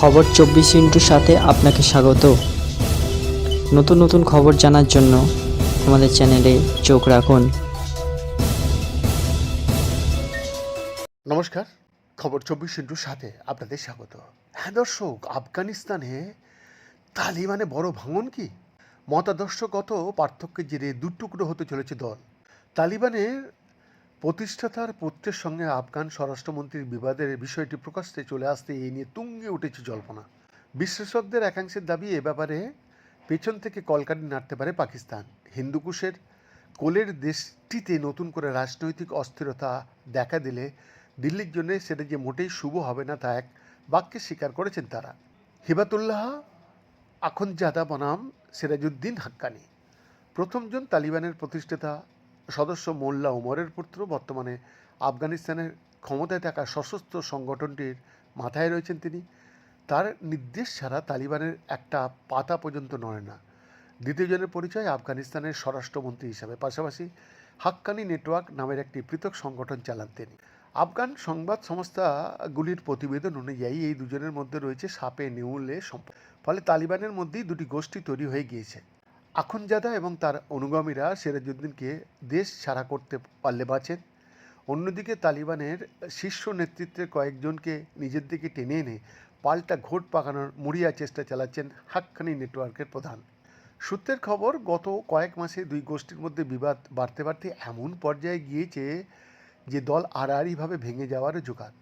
খবর চব্বিশ ইন্টুর সাথে আপনাকে স্বাগত। নতুন নতুন খবর জানার জন্য আমাদের চ্যানেলে চোখ রাখুন। নমস্কার, খবর চব্বিশ ইন্টুর সাথে আপনাদের স্বাগত। হ্যাঁ দর্শক, আফগানিস্তানে তালিবানে বড় ভাঙন কি? মতাদর্শগত পার্থক্যের জেরে দুটুকরো হতে চলেছে দল। তালিবানের প্রতিষ্ঠাতার পুত্রের সঙ্গে আফগান স্বরাষ্ট্রমন্ত্রীর বিবাদের বিষয়টি প্রকাশ্যে চলে আসতে এই নিয়ে তুঙ্গে উঠেছে জল্পনা। বিশ্লেষকদের একাংশের দাবি এ ব্যাপারে পেছন থেকে কলকাটি নাড়তে পারে পাকিস্তান। হিন্দুকুশের কোলের দেশটিতে নতুন করে রাজনৈতিক অস্থিরতা দেখা দিলে দিল্লির জন্য সেটা যে মোটেই শুভ হবে না তা এক বাক্যে স্বীকার করেছেন তারা। হিবাতুল্লাহ আখনজাদা বনাম, সিরাজউদ্দিন হাক্কানি। প্রথমজন তালিবানের প্রতিষ্ঠাতা সদস্য মোল্লা ওমরের পুত্র, বর্তমানে আফগানিস্তানের ক্ষমতায় থাকা সশস্ত্র সংগঠনটির মাথায় রয়েছেন তিনি। তার নির্দেশ ছাড়া তালিবানের একটা পাতা পর্যন্ত নড়ে না। দ্বিতীয়জনের পরিচয় আফগানিস্তানের স্বরাষ্ট্রমন্ত্রী হিসাবে। পাশাপাশি হাক্কানি নেটওয়ার্ক নামের একটি পৃথক সংগঠন চালান তিনি। আফগান সংবাদ সংস্থাগুলির প্রতিবেদন অনুযায়ী এই দুজনের মধ্যে রয়েছে সাপে, নেউলে সম্পর্ক। ফলে তালিবানের মধ্যেই দুটি গোষ্ঠী তৈরি হয়ে গিয়েছে। আখনজাদা এবং তার অনুগামীরা সিরাজউদ্দিনকে দেশ ছাড়া করতে পারলে বাঁচেন। অন্যদিকে তালিবানের শীর্ষ নেতৃত্বের কয়েকজনকে নিজের দিকে টেনে এনে পাল্টা ঘোট পাকানোর মরিয়া চেষ্টা চালাচ্ছেন হাক্কানি নেটওয়ার্কের প্রধান। সূত্রের খবর, গত কয়েক মাসে দুই গোষ্ঠীর মধ্যে বিবাদ বাড়তে বাড়তে এমন পর্যায়ে গিয়েছে যে দল আড়াআড়িভাবে ভেঙে যাওয়ারও জোগাড়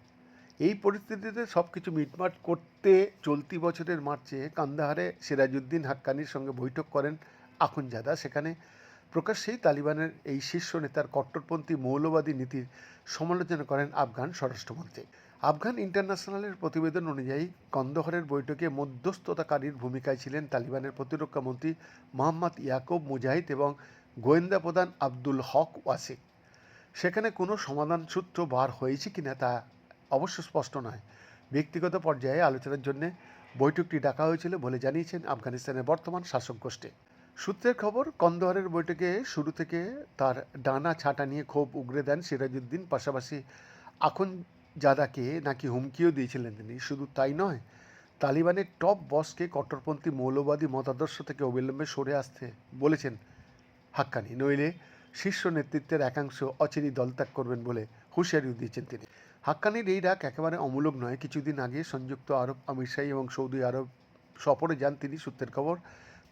এই পরিস্থিতিতে সব কিছু মিটমাট করতে চলতি বছরের মার্চে কান্দাহারে সিরাজউদ্দিন হাক্কানির সঙ্গে বৈঠক করেন আখুনজাদা। সেখানে প্রকাশ্যেই তালিবানের এই শীর্ষ নেতার কট্টরপন্থী মৌলবাদী নীতির সমালোচনা করেন আফগান স্বরাষ্ট্রমন্ত্রী। আফগান ইন্টারন্যাশনালের প্রতিবেদন অনুযায়ী কন্দহরের বৈঠকে মধ্যস্থতাকারীর ভূমিকায় ছিলেন তালিবানের প্রতিরক্ষা মন্ত্রী মোহাম্মদ ইয়াকুব মুজাহিদ এবং গোয়েন্দা প্রধান আব্দুল হক ওয়াসিক সেখানে কোনো সমাধান সূত্র বার হয়েছে কিনা তা অবশ্য স্পষ্ট নয়। ব্যক্তিগত পর্যায়ে আলোচনার জন্য বৈঠকটি ডাকা হয়েছিল বলে জানিয়েছেন আফগানিস্তানের বর্তমান শাসক গোষ্ঠী। সূত্রের খবর, কন্দহারের বৈঠকে শুরু থেকে তার ডানা ছাটা নিয়ে ক্ষোভ উগরে দেন সিরাজউদ্দিন। পাশাপাশি এখন জাদাকে নাকি হুমকিও দিয়েছিলেন তিনি। শুধু তাই নয়, তালিবানের টপ বসকে কট্টরপন্থী মৌলবাদী মতাদর্শ থেকে অবিলম্বে সরে আসতে বলেছেন হাক্কানি। নইলে শীর্ষ নেতৃত্বের একাংশ অচিরেই দলত্যাগ করবেন বলে হুঁশিয়ারিও দিয়েছেন তিনি। হাক্কানির এই ডাক একেবারে অমূলক নয়। কিছুদিন আগে সংযুক্ত আরব আমিরশাহী এবং সৌদি আরব সফরে যান তিনি, সূত্রের খবর।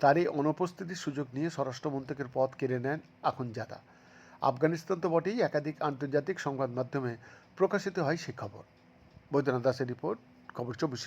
তার এই অনুপস্থিতির সুযোগ নিয়ে স্বরাষ্ট্রমন্ত্রকের পদ কেড়ে নেন আখুনজাদা আফগানিস্তান তো বটেই একাধিক আন্তর্জাতিক সংবাদ মাধ্যমে প্রকাশিত হয় সে খবর। বৈদ্যনাথ দাসের রিপোর্ট, খবর চব্বিশ